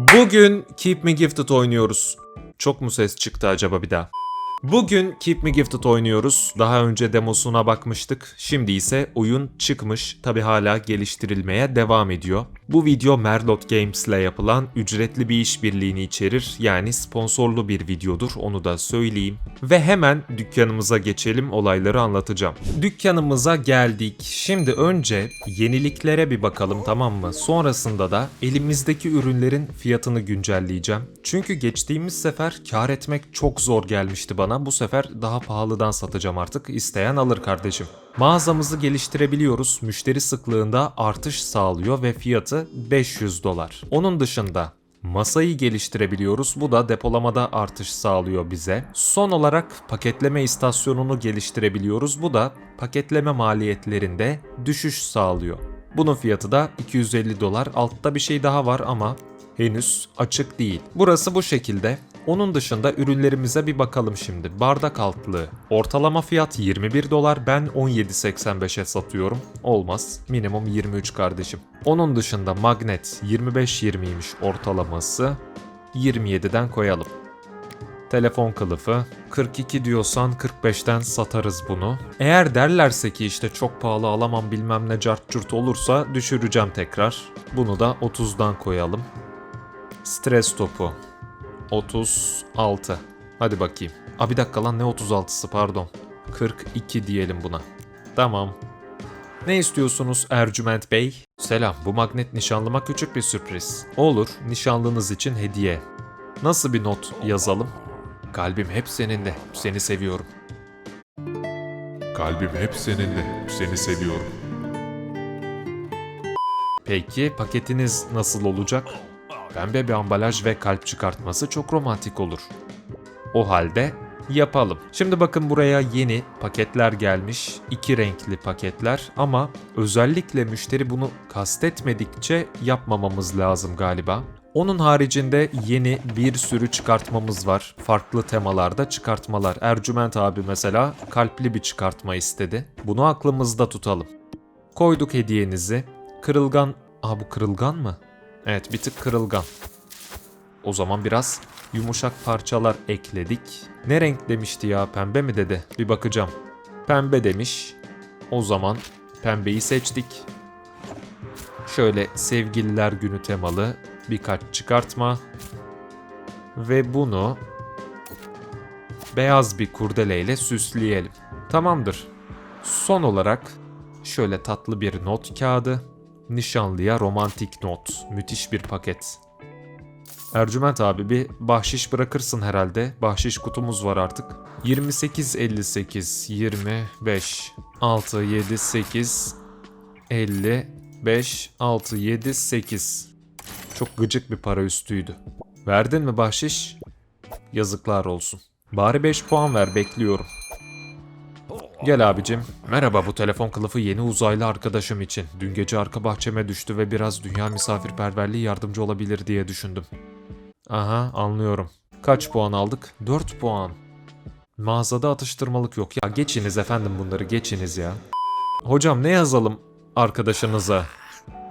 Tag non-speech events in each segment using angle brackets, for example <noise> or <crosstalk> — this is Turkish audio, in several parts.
Bugün Keep Me Gifted oynuyoruz. Çok mu ses çıktı acaba bir daha? Bugün Keep Me Gifted oynuyoruz. Daha önce demosuna bakmıştık. Şimdi ise oyun çıkmış. Tabi hala geliştirilmeye devam ediyor. Bu video Merlot Games ile yapılan ücretli bir işbirliğini içerir. Yani sponsorlu bir videodur onu da söyleyeyim. Ve hemen dükkanımıza geçelim olayları anlatacağım. Dükkanımıza geldik. Şimdi önce yeniliklere bir bakalım tamam mı? Sonrasında da elimizdeki ürünlerin fiyatını güncelleyeceğim. Çünkü geçtiğimiz sefer kar etmek çok zor gelmişti bana. Bu sefer daha pahalıdan satacağım artık. İsteyen alır kardeşim. Mağazamızı geliştirebiliyoruz. Müşteri sıklığında artış sağlıyor ve fiyatı 500 dolar. Onun dışında Masayı geliştirebiliyoruz. Bu da depolamada artış sağlıyor bize. Son olarak paketleme istasyonunu geliştirebiliyoruz. Bu da paketleme maliyetlerinde düşüş sağlıyor. Bunun fiyatı da 250 dolar. Altta bir şey daha var ama henüz açık değil. Burası bu şekilde. Onun dışında ürünlerimize bir bakalım şimdi. Bardak altlığı. Ortalama fiyat 21 dolar. Ben 17.85'e satıyorum. Olmaz. Minimum 23 kardeşim. Onun dışında magnet 25-20'ymiş ortalaması. 27'den koyalım. Telefon kılıfı 42 diyorsan 45'ten satarız bunu. Eğer derlerse ki işte çok pahalı alamam bilmem ne cart curt olursa düşüreceğim tekrar. Bunu da 30'dan koyalım. Stres topu 36. Hadi bakayım. Aa bir dakika lan ne 36'sı pardon. 42 diyelim buna. Tamam. Ne istiyorsunuz Ercüment Bey? Selam, bu magnet nişanlıma küçük bir sürpriz. Olur, nişanlınız için hediye. Nasıl bir not yazalım? Kalbim hep seninle, seni seviyorum. Kalbim hep seninle, seni seviyorum. Peki paketiniz nasıl olacak? Pembe bir ambalaj ve kalp çıkartması çok romantik olur. O halde yapalım. Şimdi bakın buraya yeni paketler gelmiş. iki renkli paketler ama özellikle müşteri bunu kastetmedikçe yapmamamız lazım galiba. Onun haricinde yeni bir sürü çıkartmamız var. Farklı temalarda çıkartmalar. Ercüment abi mesela kalpli bir çıkartma istedi. Bunu aklımızda tutalım. Koyduk hediyenizi. Kırılgan... Aa bu kırılgan mı? Evet bir tık kırılgan. O zaman biraz yumuşak parçalar ekledik. Ne renk demişti ya pembe mi dedi? Bir bakacağım. Pembe demiş. O zaman pembeyi seçtik. Şöyle sevgililer günü temalı birkaç çıkartma. Ve bunu beyaz bir kurdeleyle süsleyelim. Tamamdır. Son olarak şöyle tatlı bir not kağıdı. Nişanlıya romantik not. Müthiş bir paket. Ercüment abi bir bahşiş bırakırsın herhalde. Bahşiş kutumuz var artık. 28 58 25 6 7 8 55 6 7 8 Çok gıcık bir para üstüydü. Verdin mi bahşiş? Yazıklar olsun. Bari 5 puan ver bekliyorum. Gel abicim. Merhaba bu telefon kılıfı yeni uzaylı arkadaşım için. Dün gece arka bahçeme düştü ve biraz dünya misafirperverliği yardımcı olabilir diye düşündüm. Aha anlıyorum. Kaç puan aldık? 4 puan. Mağazada atıştırmalık yok ya. Geçiniz efendim bunları geçiniz ya. Hocam ne yazalım arkadaşınıza?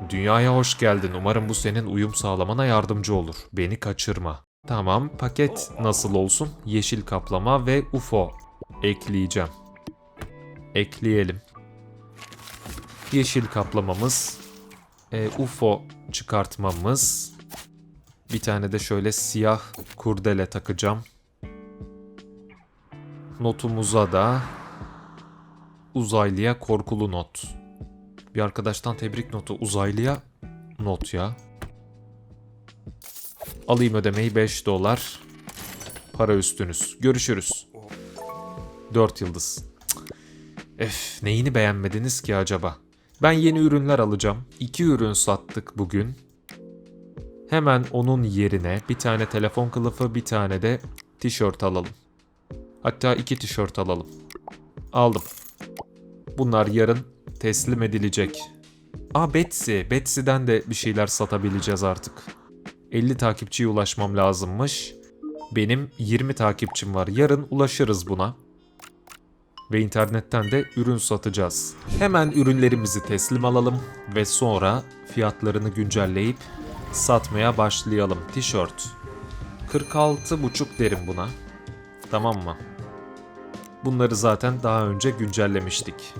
Dünyaya hoş geldin. Umarım bu senin uyum sağlamana yardımcı olur. Beni kaçırma. Tamam, paket nasıl olsun? Yeşil kaplama ve UFO ekleyeceğim. Ekleyelim. Yeşil kaplamamız, e, UFO çıkartmamız, bir tane de şöyle siyah kurdele takacağım. Notumuza da uzaylıya korkulu not. Bir arkadaştan tebrik notu uzaylıya not ya. Alayım ödemeyi 5 dolar. Para üstünüz. Görüşürüz. 4 yıldız. Ef, neyini beğenmediniz ki acaba? Ben yeni ürünler alacağım. 2 ürün sattık bugün. Hemen onun yerine bir tane telefon kılıfı, bir tane de tişört alalım. Hatta iki tişört alalım. Aldım. Bunlar yarın teslim edilecek. Aa Betsy. Betsy'den de bir şeyler satabileceğiz artık. 50 takipçiye ulaşmam lazımmış. Benim 20 takipçim var. Yarın ulaşırız buna. Ve internetten de ürün satacağız. Hemen ürünlerimizi teslim alalım ve sonra fiyatlarını güncelleyip satmaya başlayalım. Tişört. 46,5 derim buna. Tamam mı? Bunları zaten daha önce güncellemiştik.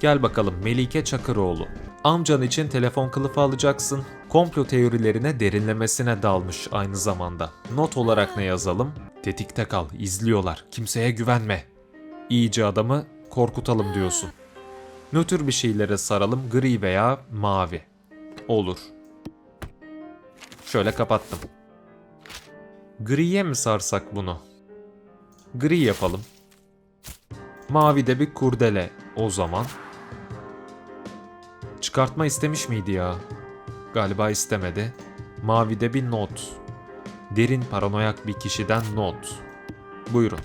Gel bakalım Melike Çakıroğlu. Amcan için telefon kılıfı alacaksın. Komplo teorilerine derinlemesine dalmış aynı zamanda. Not olarak ne yazalım? Tetikte kal, izliyorlar. Kimseye güvenme. İyice adamı korkutalım diyorsun. Nötr bir şeylere saralım, gri veya mavi. Olur. Şöyle kapattım. Griye mi sarsak bunu? Gri yapalım. Mavi de bir kurdele o zaman. Çıkartma istemiş miydi ya? Galiba istemedi. Mavide bir not. Derin paranoyak bir kişiden not. Buyurun.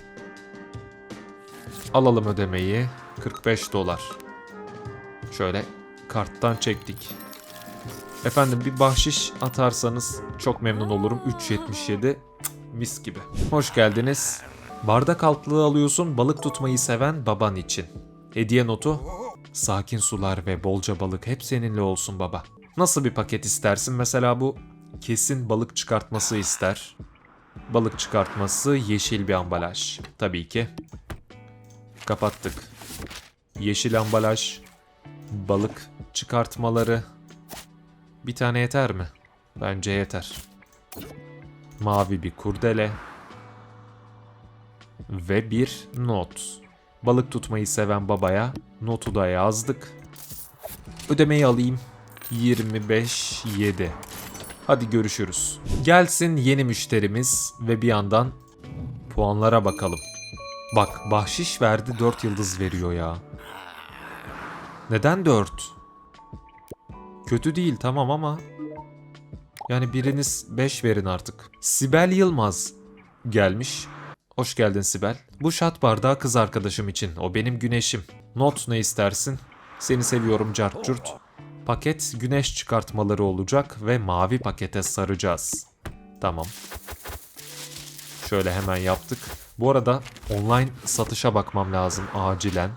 Alalım ödemeyi. 45 dolar. Şöyle karttan çektik. Efendim bir bahşiş atarsanız çok memnun olurum. 3.77 Cık, mis gibi. Hoş geldiniz. Bardak altlığı alıyorsun balık tutmayı seven baban için. Hediye notu. Sakin sular ve bolca balık hep seninle olsun baba. Nasıl bir paket istersin? Mesela bu kesin balık çıkartması ister. Balık çıkartması yeşil bir ambalaj. Tabii ki. Kapattık. Yeşil ambalaj, balık çıkartmaları. Bir tane yeter mi? Bence yeter. Mavi bir kurdele ve bir not. Balık tutmayı seven babaya notu da yazdık. Ödemeyi alayım. 25.7. Hadi görüşürüz. Gelsin yeni müşterimiz ve bir yandan puanlara bakalım. Bak bahşiş verdi 4 yıldız veriyor ya. Neden 4? Kötü değil tamam ama yani biriniz 5 verin artık. Sibel Yılmaz gelmiş. Hoş geldin Sibel. Bu şat bardağı kız arkadaşım için. O benim güneşim. Not ne istersin? Seni seviyorum cart curt. Paket güneş çıkartmaları olacak ve mavi pakete saracağız. Tamam. Şöyle hemen yaptık. Bu arada online satışa bakmam lazım acilen.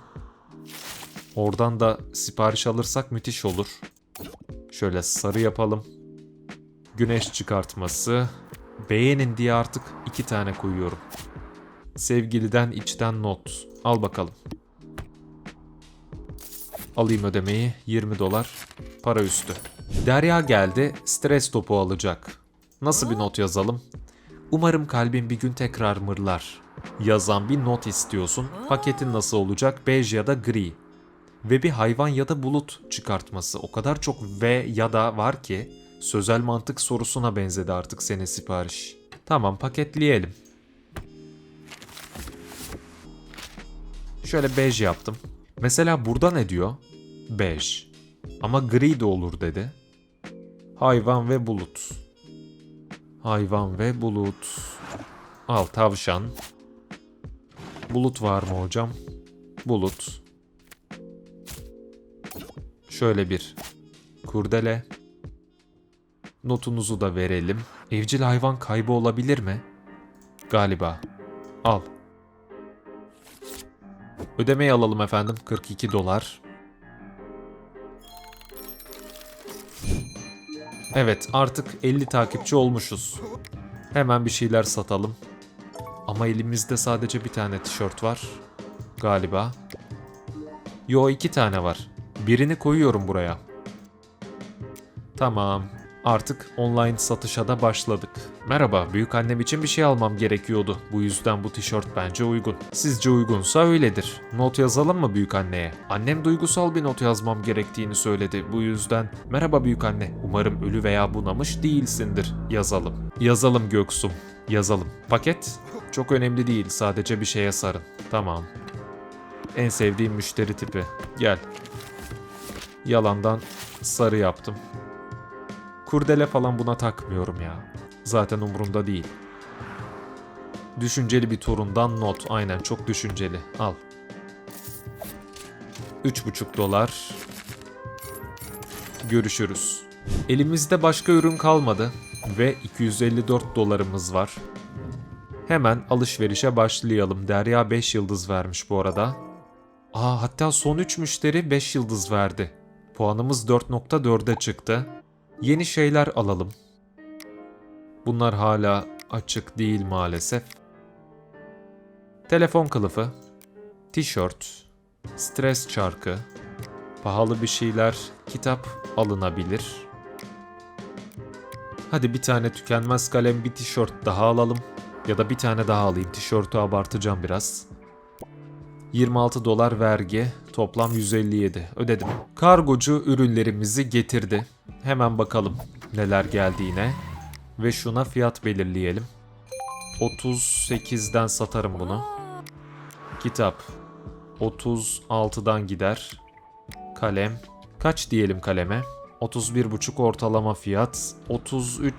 Oradan da sipariş alırsak müthiş olur. Şöyle sarı yapalım. Güneş çıkartması. Beğenin diye artık iki tane koyuyorum. Sevgiliden içten not. Al bakalım. Alayım ödemeyi. 20 dolar. Para üstü. Derya geldi. Stres topu alacak. Nasıl bir not yazalım? Umarım kalbin bir gün tekrar mırlar. Yazan bir not istiyorsun. Paketin nasıl olacak? Bej ya da gri. Ve bir hayvan ya da bulut çıkartması. O kadar çok ve ya da var ki sözel mantık sorusuna benzedi artık senin sipariş. Tamam paketleyelim. Şöyle bej yaptım. Mesela burada ne diyor? Bej. Ama gri de olur dedi. Hayvan ve bulut. Hayvan ve bulut. Al tavşan. Bulut var mı hocam? Bulut. Şöyle bir kurdele. Notunuzu da verelim. Evcil hayvan kaybı olabilir mi? Galiba. Al. Ödemeyi alalım efendim. 42 dolar. Evet artık 50 takipçi olmuşuz. Hemen bir şeyler satalım. Ama elimizde sadece bir tane tişört var. Galiba. Yo iki tane var. Birini koyuyorum buraya. Tamam. Artık online satışa da başladık. Merhaba, büyük annem için bir şey almam gerekiyordu. Bu yüzden bu tişört bence uygun. Sizce uygunsa öyledir. Not yazalım mı büyük anneye? Annem duygusal bir not yazmam gerektiğini söyledi. Bu yüzden merhaba büyük anne. Umarım ölü veya bunamış değilsindir. Yazalım. Yazalım Göksum. Yazalım. Paket? Çok önemli değil. Sadece bir şeye sarın. Tamam. En sevdiğim müşteri tipi. Gel. Yalandan sarı yaptım. Kurdele falan buna takmıyorum ya. Zaten umurumda değil. Düşünceli bir torundan not. Aynen çok düşünceli. Al. 3,5 dolar. Görüşürüz. Elimizde başka ürün kalmadı ve 254 dolarımız var. Hemen alışverişe başlayalım. Derya 5 yıldız vermiş bu arada. Aa hatta son 3 müşteri 5 yıldız verdi. Puanımız 4.4'e çıktı. Yeni şeyler alalım. Bunlar hala açık değil maalesef. Telefon kılıfı, tişört, stres çarkı, pahalı bir şeyler, kitap alınabilir. Hadi bir tane tükenmez kalem, bir tişört daha alalım. Ya da bir tane daha alayım. Tişörtü abartacağım biraz. 26 dolar vergi, toplam 157. Ödedim. Kargocu ürünlerimizi getirdi. Hemen bakalım neler geldiğine. Ve şuna fiyat belirleyelim. 38'den satarım bunu. Kitap. 36'dan gider. Kalem. Kaç diyelim kaleme? 31,5 ortalama fiyat. 33,5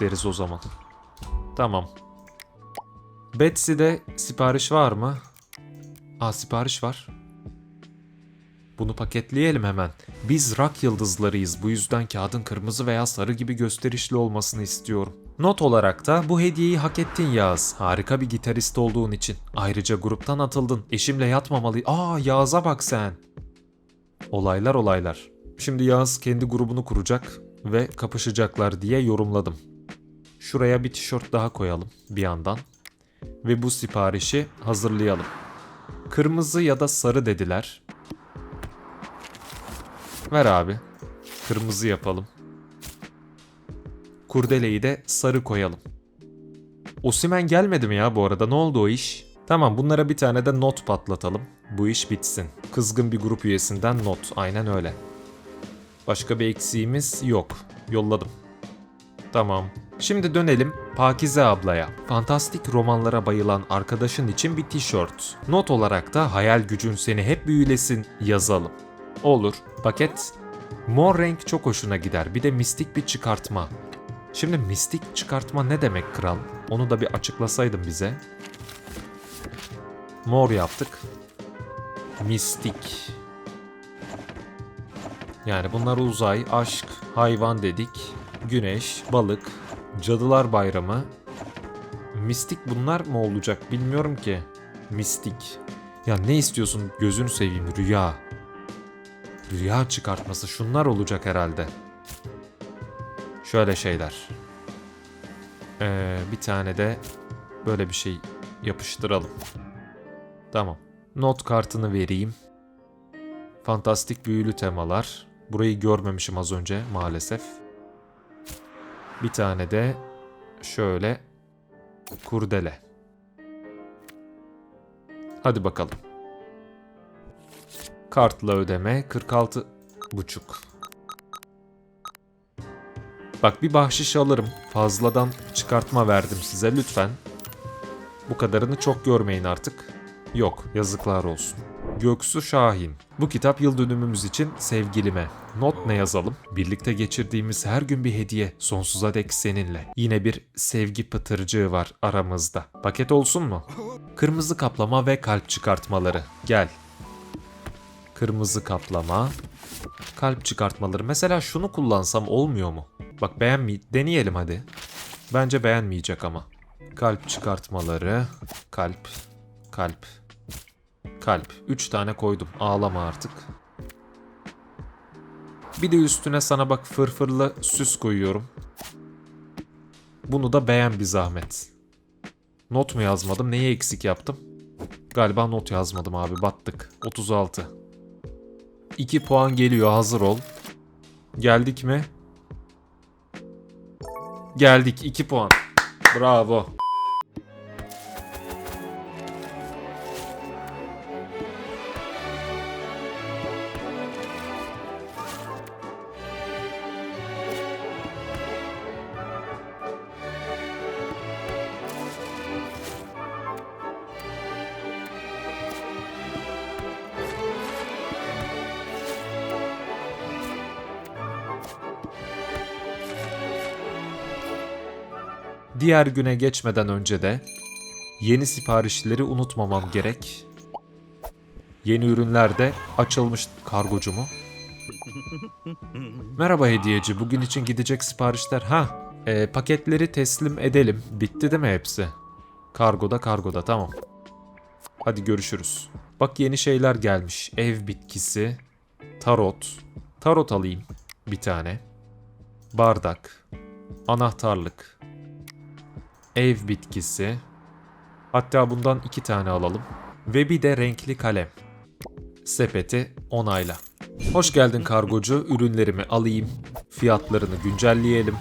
deriz o zaman. Tamam. Betsy'de sipariş var mı? Aa sipariş var. Bunu paketleyelim hemen. Biz rock yıldızlarıyız. Bu yüzden kağıdın kırmızı veya sarı gibi gösterişli olmasını istiyorum. Not olarak da bu hediyeyi hak ettin Yağız. Harika bir gitarist olduğun için. Ayrıca gruptan atıldın. Eşimle yatmamalı... Aa Yağız'a bak sen. Olaylar olaylar. Şimdi Yağız kendi grubunu kuracak ve kapışacaklar diye yorumladım. Şuraya bir tişört daha koyalım bir yandan. Ve bu siparişi hazırlayalım. Kırmızı ya da sarı dediler. Ver abi. Kırmızı yapalım. Kurdeleyi de sarı koyalım. Osimen gelmedi mi ya bu arada? Ne oldu o iş? Tamam bunlara bir tane de not patlatalım. Bu iş bitsin. Kızgın bir grup üyesinden not. Aynen öyle. Başka bir eksiğimiz yok. Yolladım. Tamam. Şimdi dönelim Pakize ablaya. Fantastik romanlara bayılan arkadaşın için bir tişört. Not olarak da hayal gücün seni hep büyülesin yazalım. Olur. Paket mor renk çok hoşuna gider. Bir de mistik bir çıkartma. Şimdi mistik çıkartma ne demek kral? Onu da bir açıklasaydın bize. Mor yaptık. Mistik. Yani bunlar uzay, aşk, hayvan dedik. Güneş, balık, cadılar bayramı. Mistik bunlar mı olacak bilmiyorum ki. Mistik. Ya ne istiyorsun gözünü seveyim rüya. Rüya çıkartması şunlar olacak herhalde. Şöyle şeyler. Ee, bir tane de böyle bir şey yapıştıralım. Tamam. Not kartını vereyim. Fantastik büyülü temalar. Burayı görmemişim az önce maalesef. Bir tane de şöyle kurdele. Hadi bakalım. Kartla ödeme 46 buçuk. Bak bir bahşiş alırım. Fazladan çıkartma verdim size lütfen. Bu kadarını çok görmeyin artık. Yok, yazıklar olsun. Göksu Şahin. Bu kitap yıl dönümümüz için sevgilime. Not ne yazalım? Birlikte geçirdiğimiz her gün bir hediye. Sonsuza dek seninle. Yine bir sevgi pıtırcığı var aramızda. Paket olsun mu? Kırmızı kaplama ve kalp çıkartmaları. Gel. Kırmızı kaplama. Kalp çıkartmaları. Mesela şunu kullansam olmuyor mu? Bak beğenmi deneyelim hadi. Bence beğenmeyecek ama. Kalp çıkartmaları. Kalp. Kalp. Kalp. 3 tane koydum. Ağlama artık. Bir de üstüne sana bak fırfırlı süs koyuyorum. Bunu da beğen bir zahmet. Not mu yazmadım? Neyi eksik yaptım? Galiba not yazmadım abi. Battık. 36. 2 puan geliyor. Hazır ol. Geldik mi? Geldik. 2 puan. Bravo. Diğer güne geçmeden önce de yeni siparişleri unutmamam gerek. Yeni ürünler de açılmış kargocumu. Merhaba hediyeci. Bugün için gidecek siparişler. Ha, e, paketleri teslim edelim. Bitti değil mi hepsi? Kargoda kargoda tamam. Hadi görüşürüz. Bak yeni şeyler gelmiş. Ev bitkisi, tarot. Tarot alayım bir tane. Bardak, anahtarlık, ev bitkisi. Hatta bundan iki tane alalım. Ve bir de renkli kalem. Sepeti onayla. Hoş geldin kargocu. Ürünlerimi alayım. Fiyatlarını güncelleyelim.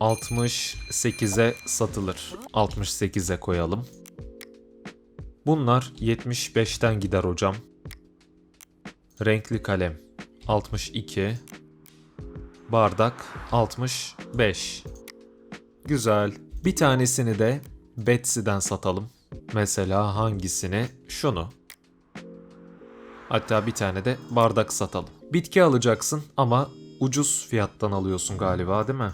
68'e satılır. 68'e koyalım. Bunlar 75'ten gider hocam. Renkli kalem 62. Bardak 65. Güzel. Bir tanesini de Betsy'den satalım. Mesela hangisini? Şunu. Hatta bir tane de bardak satalım. Bitki alacaksın ama ucuz fiyattan alıyorsun galiba değil mi?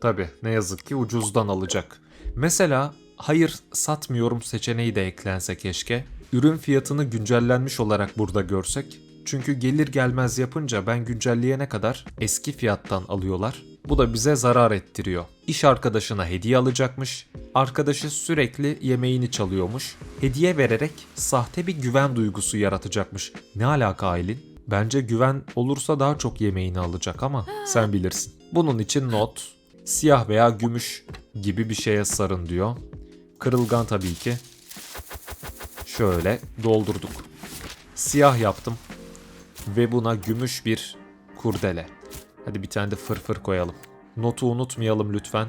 Tabi ne yazık ki ucuzdan alacak. Mesela hayır satmıyorum seçeneği de eklense keşke. Ürün fiyatını güncellenmiş olarak burada görsek. Çünkü gelir gelmez yapınca ben güncelleyene kadar eski fiyattan alıyorlar. Bu da bize zarar ettiriyor. İş arkadaşına hediye alacakmış. Arkadaşı sürekli yemeğini çalıyormuş. Hediye vererek sahte bir güven duygusu yaratacakmış. Ne alaka Aylin? Bence güven olursa daha çok yemeğini alacak ama sen bilirsin. Bunun için not, siyah veya gümüş gibi bir şeye sarın diyor. Kırılgan tabii ki. Şöyle doldurduk. Siyah yaptım. Ve buna gümüş bir kurdele. Hadi bir tane de fırfır koyalım. Notu unutmayalım lütfen.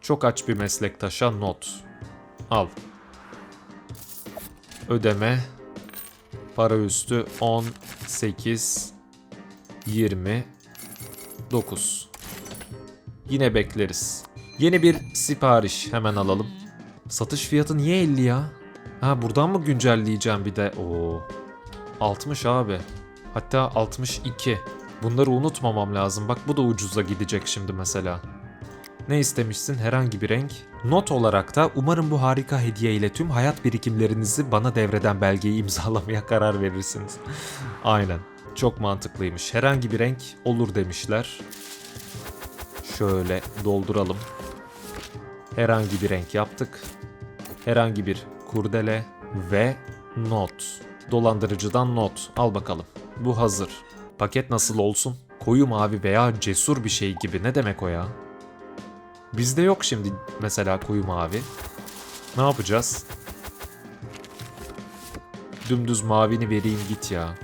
Çok aç bir meslektaşa not. Al. Ödeme. Para üstü 18 20 9. Yine bekleriz. Yeni bir sipariş hemen alalım. Satış fiyatı niye 50 ya? Ha buradan mı güncelleyeceğim bir de? Oo. 60 abi. Hatta 62. Bunları unutmamam lazım. Bak bu da ucuza gidecek şimdi mesela. Ne istemişsin? Herhangi bir renk. Not olarak da umarım bu harika hediye ile tüm hayat birikimlerinizi bana devreden belgeyi imzalamaya <laughs> karar verirsiniz. Aynen. Çok mantıklıymış. Herhangi bir renk olur demişler. Şöyle dolduralım. Herhangi bir renk yaptık. Herhangi bir kurdele ve not. Dolandırıcıdan not. Al bakalım. Bu hazır. Paket nasıl olsun? Koyu mavi veya cesur bir şey gibi ne demek o ya? Bizde yok şimdi mesela koyu mavi. Ne yapacağız? Dümdüz mavini vereyim git ya.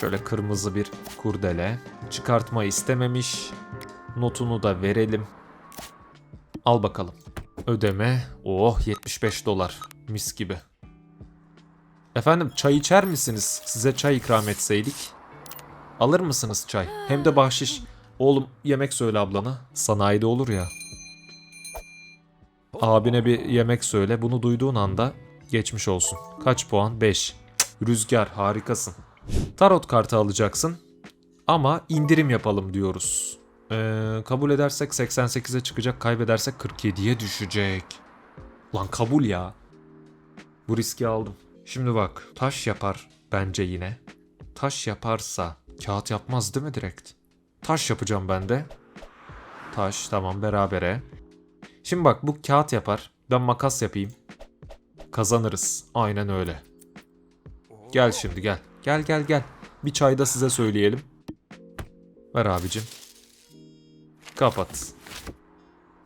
Şöyle kırmızı bir kurdele. Çıkartma istememiş. Notunu da verelim. Al bakalım. Ödeme. Oh 75 dolar. Mis gibi. Efendim çay içer misiniz? Size çay ikram etseydik. Alır mısınız çay? Hem de bahşiş. Oğlum yemek söyle ablana. Sanayide olur ya. Abine bir yemek söyle. Bunu duyduğun anda geçmiş olsun. Kaç puan? 5. Rüzgar harikasın. Tarot kartı alacaksın. Ama indirim yapalım diyoruz. Ee, kabul edersek 88'e çıkacak. Kaybedersek 47'ye düşecek. Lan kabul ya. Bu riski aldım. Şimdi bak taş yapar bence yine. Taş yaparsa kağıt yapmaz değil mi direkt? Taş yapacağım ben de. Taş tamam berabere. Şimdi bak bu kağıt yapar. Ben makas yapayım. Kazanırız. Aynen öyle. Gel şimdi gel. Gel gel gel. Bir çay da size söyleyelim. Ver abicim. Kapat.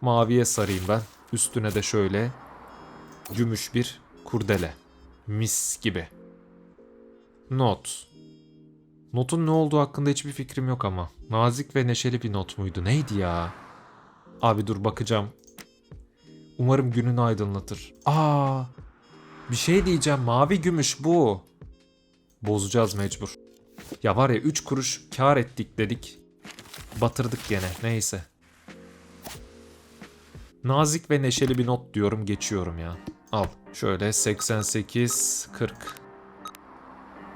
Maviye sarayım ben. Üstüne de şöyle gümüş bir kurdele. Mis gibi. Not. Notun ne olduğu hakkında hiçbir fikrim yok ama. Nazik ve neşeli bir not muydu? Neydi ya? Abi dur bakacağım. Umarım gününü aydınlatır. Aa! Bir şey diyeceğim. Mavi gümüş bu. Bozacağız mecbur. Ya var ya 3 kuruş kar ettik dedik. Batırdık gene. Neyse. Nazik ve neşeli bir not diyorum geçiyorum ya. Al. Şöyle 88 40.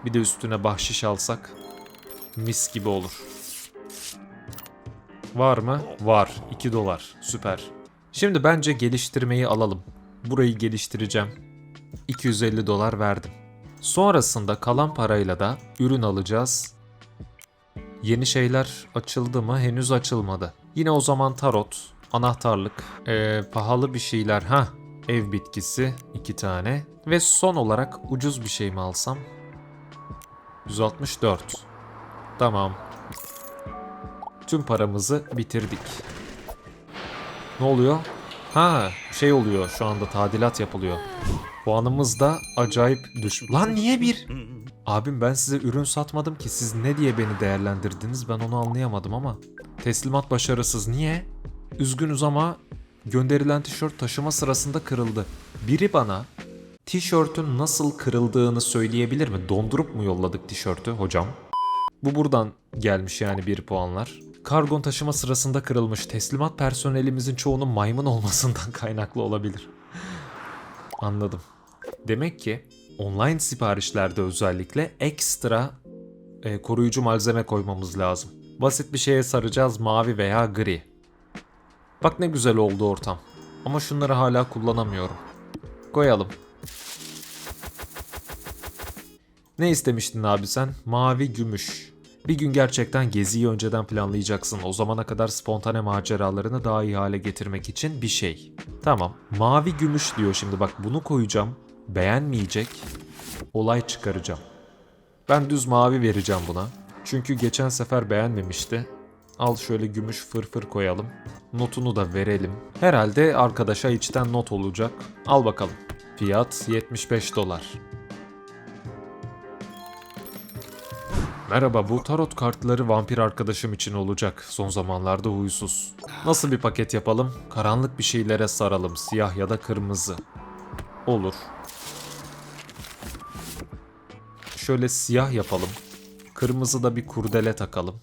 Bir de üstüne bahşiş alsak mis gibi olur. Var mı? Var. 2 dolar. Süper. Şimdi bence geliştirmeyi alalım. Burayı geliştireceğim. 250 dolar verdim. Sonrasında kalan parayla da ürün alacağız. Yeni şeyler açıldı mı? Henüz açılmadı. Yine o zaman tarot, anahtarlık, ee, pahalı bir şeyler. Ha, ev bitkisi iki tane. Ve son olarak ucuz bir şey mi alsam? 164. Tamam. Tüm paramızı bitirdik. Ne oluyor? Ha şey oluyor şu anda tadilat yapılıyor. Puanımız da acayip düş... Lan niye bir? Abim ben size ürün satmadım ki siz ne diye beni değerlendirdiniz ben onu anlayamadım ama. Teslimat başarısız niye? Üzgünüz ama gönderilen tişört taşıma sırasında kırıldı. Biri bana tişörtün nasıl kırıldığını söyleyebilir mi? Dondurup mu yolladık tişörtü hocam? Bu buradan gelmiş yani bir puanlar. Kargon taşıma sırasında kırılmış. Teslimat personelimizin çoğunun maymun olmasından <laughs> kaynaklı olabilir. Anladım. Demek ki online siparişlerde özellikle ekstra e, koruyucu malzeme koymamız lazım. Basit bir şeye saracağız mavi veya gri. Bak ne güzel oldu ortam. Ama şunları hala kullanamıyorum. Koyalım. Ne istemiştin abi sen? Mavi gümüş. Bir gün gerçekten geziyi önceden planlayacaksın. O zamana kadar spontane maceralarını daha iyi hale getirmek için bir şey. Tamam. Mavi gümüş diyor şimdi bak bunu koyacağım. Beğenmeyecek. Olay çıkaracağım. Ben düz mavi vereceğim buna. Çünkü geçen sefer beğenmemişti. Al şöyle gümüş fırfır koyalım. Notunu da verelim. Herhalde arkadaşa içten not olacak. Al bakalım. Fiyat 75 dolar. Merhaba bu tarot kartları vampir arkadaşım için olacak. Son zamanlarda huysuz. Nasıl bir paket yapalım? Karanlık bir şeylere saralım. Siyah ya da kırmızı. Olur. Şöyle siyah yapalım. Kırmızı da bir kurdele takalım.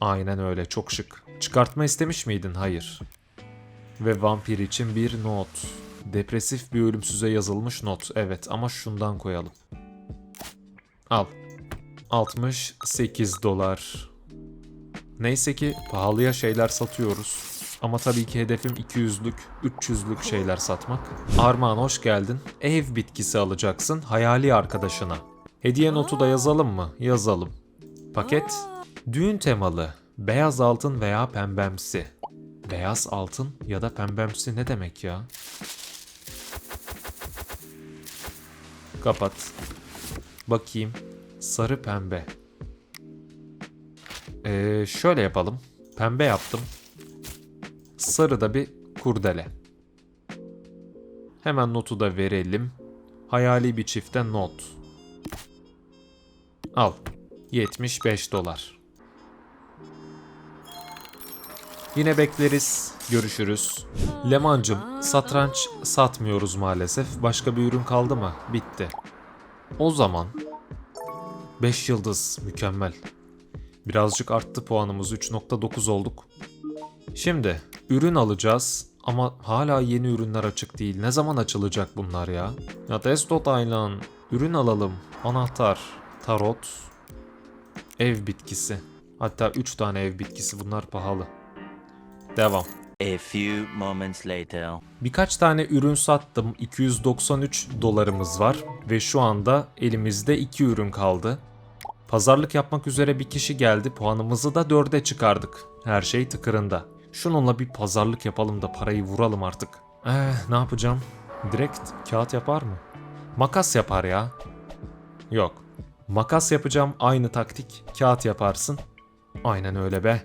Aynen öyle çok şık. Çıkartma istemiş miydin? Hayır. Ve vampir için bir not. Depresif bir ölümsüze yazılmış not. Evet ama şundan koyalım. Al. 68 dolar. Neyse ki pahalıya şeyler satıyoruz. Ama tabii ki hedefim 200'lük, 300'lük şeyler satmak. Armağan hoş geldin. Ev bitkisi alacaksın hayali arkadaşına. Hediye notu da yazalım mı? Yazalım. Paket düğün temalı. Beyaz altın veya pembemsi. Beyaz altın ya da pembemsi ne demek ya? Kapat. Bakayım. Sarı pembe. Ee, şöyle yapalım. Pembe yaptım. Sarı da bir kurdele. Hemen notu da verelim. Hayali bir çifte not. Al. 75 dolar. Yine bekleriz. Görüşürüz. Lemancım, satranç satmıyoruz maalesef. Başka bir ürün kaldı mı? Bitti. O zaman 5 yıldız mükemmel. Birazcık arttı puanımız 3.9 olduk. Şimdi ürün alacağız ama hala yeni ürünler açık değil. Ne zaman açılacak bunlar ya? Ya Desktop Island, ürün alalım. Anahtar, tarot, ev bitkisi. Hatta 3 tane ev bitkisi bunlar pahalı. Devam. A few moments later. Birkaç tane ürün sattım. 293 dolarımız var ve şu anda elimizde 2 ürün kaldı. Pazarlık yapmak üzere bir kişi geldi. Puanımızı da 4'e çıkardık. Her şey tıkırında. Şununla bir pazarlık yapalım da parayı vuralım artık. Eh ne yapacağım? Direkt kağıt yapar mı? Makas yapar ya. Yok. Makas yapacağım aynı taktik. Kağıt yaparsın. Aynen öyle be.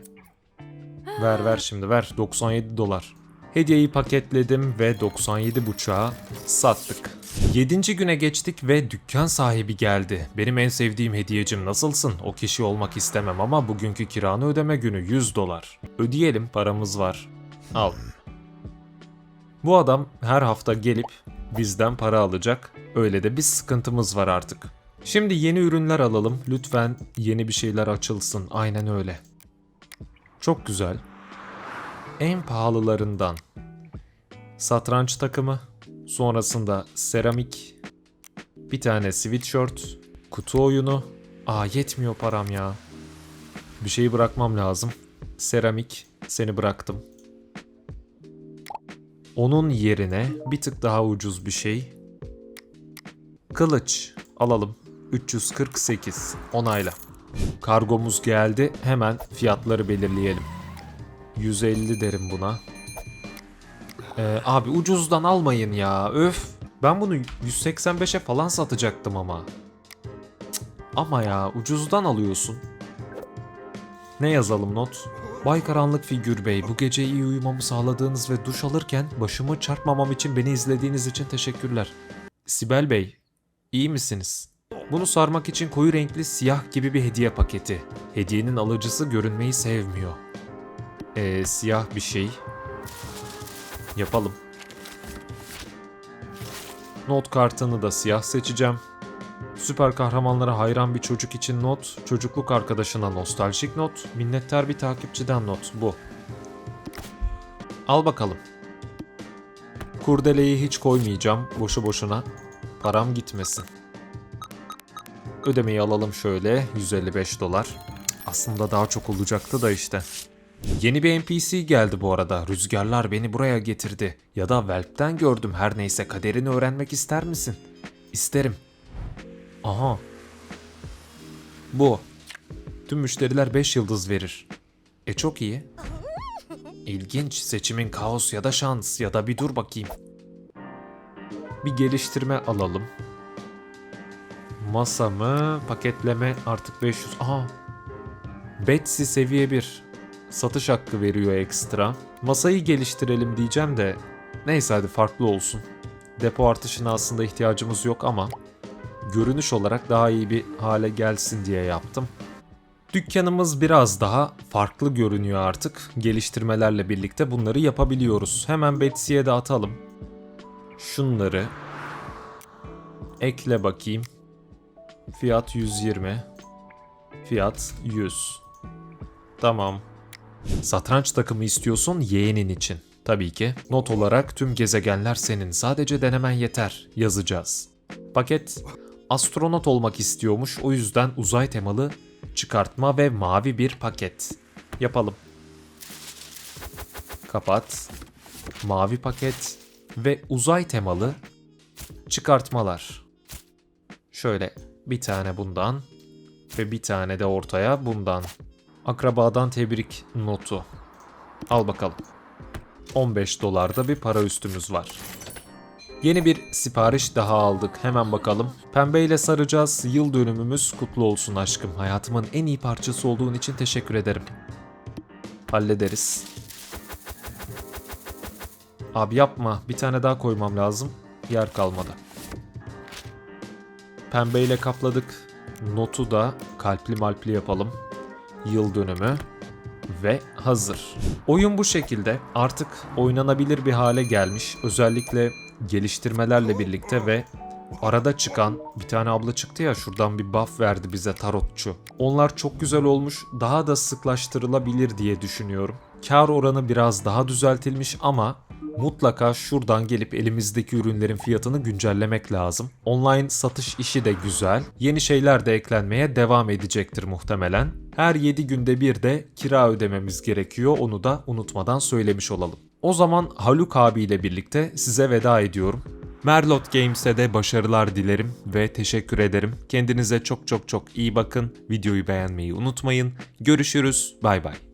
Ver ver şimdi ver 97 dolar. Hediyeyi paketledim ve 97 buçuğa sattık. 7. güne geçtik ve dükkan sahibi geldi. Benim en sevdiğim hediyecim nasılsın? O kişi olmak istemem ama bugünkü kiranı ödeme günü 100 dolar. Ödeyelim paramız var. Al. Bu adam her hafta gelip bizden para alacak. Öyle de bir sıkıntımız var artık. Şimdi yeni ürünler alalım. Lütfen yeni bir şeyler açılsın. Aynen öyle. Çok güzel. En pahalılarından satranç takımı, sonrasında seramik, bir tane sweatshirt, kutu oyunu. Aa yetmiyor param ya. Bir şeyi bırakmam lazım. Seramik, seni bıraktım. Onun yerine bir tık daha ucuz bir şey. Kılıç alalım. 348 onayla. Kargomuz geldi. Hemen fiyatları belirleyelim. 150 derim buna. Ee, abi ucuzdan almayın ya. Öf. Ben bunu 185'e falan satacaktım ama. Ama ya ucuzdan alıyorsun. Ne yazalım not? Bay Karanlık Figür Bey, bu gece iyi uyumamı sağladığınız ve duş alırken başımı çarpmamam için beni izlediğiniz için teşekkürler. Sibel Bey, iyi misiniz? Bunu sarmak için koyu renkli siyah gibi bir hediye paketi. Hediyenin alıcısı görünmeyi sevmiyor. Ee, siyah bir şey. Yapalım. Not kartını da siyah seçeceğim. Süper kahramanlara hayran bir çocuk için not, çocukluk arkadaşına nostaljik not, minnettar bir takipçiden not bu. Al bakalım. Kurdeleyi hiç koymayacağım boşu boşuna. Param gitmesin. Ödemeyi alalım şöyle 155 dolar. Aslında daha çok olacaktı da işte. Yeni bir NPC geldi bu arada. Rüzgarlar beni buraya getirdi. Ya da Velp'ten gördüm her neyse kaderini öğrenmek ister misin? İsterim. Aha. Bu. Tüm müşteriler 5 yıldız verir. E çok iyi. İlginç. Seçimin kaos ya da şans ya da bir dur bakayım. Bir geliştirme alalım. Masa mı? Paketleme artık 500. Aha. Betsy seviye 1. Satış hakkı veriyor ekstra. Masayı geliştirelim diyeceğim de neyse hadi farklı olsun. Depo artışına aslında ihtiyacımız yok ama görünüş olarak daha iyi bir hale gelsin diye yaptım. Dükkanımız biraz daha farklı görünüyor artık. Geliştirmelerle birlikte bunları yapabiliyoruz. Hemen Betsy'ye de atalım. Şunları ekle bakayım. Fiyat 120. Fiyat 100. Tamam. Satranç takımı istiyorsun yeğenin için. Tabii ki. Not olarak tüm gezegenler senin. Sadece denemen yeter. Yazacağız. Paket astronot olmak istiyormuş. O yüzden uzay temalı çıkartma ve mavi bir paket. Yapalım. Kapat. Mavi paket ve uzay temalı çıkartmalar. Şöyle bir tane bundan ve bir tane de ortaya bundan. Akrabadan tebrik notu. Al bakalım. 15 dolarda bir para üstümüz var. Yeni bir sipariş daha aldık. Hemen bakalım. Pembeyle saracağız. Yıl dönümümüz kutlu olsun aşkım. Hayatımın en iyi parçası olduğun için teşekkür ederim. Hallederiz. Abi yapma. Bir tane daha koymam lazım. Yer kalmadı. Pembeyle kapladık. Notu da kalpli malpli yapalım. Yıl dönümü ve hazır. Oyun bu şekilde artık oynanabilir bir hale gelmiş. Özellikle geliştirmelerle birlikte ve arada çıkan bir tane abla çıktı ya şuradan bir buff verdi bize tarotçu. Onlar çok güzel olmuş. Daha da sıklaştırılabilir diye düşünüyorum. Kar oranı biraz daha düzeltilmiş ama mutlaka şuradan gelip elimizdeki ürünlerin fiyatını güncellemek lazım. Online satış işi de güzel. Yeni şeyler de eklenmeye devam edecektir muhtemelen. Her 7 günde bir de kira ödememiz gerekiyor. Onu da unutmadan söylemiş olalım. O zaman Haluk abiyle birlikte size veda ediyorum. Merlot Games'e de başarılar dilerim ve teşekkür ederim. Kendinize çok çok çok iyi bakın. Videoyu beğenmeyi unutmayın. Görüşürüz. Bay bay.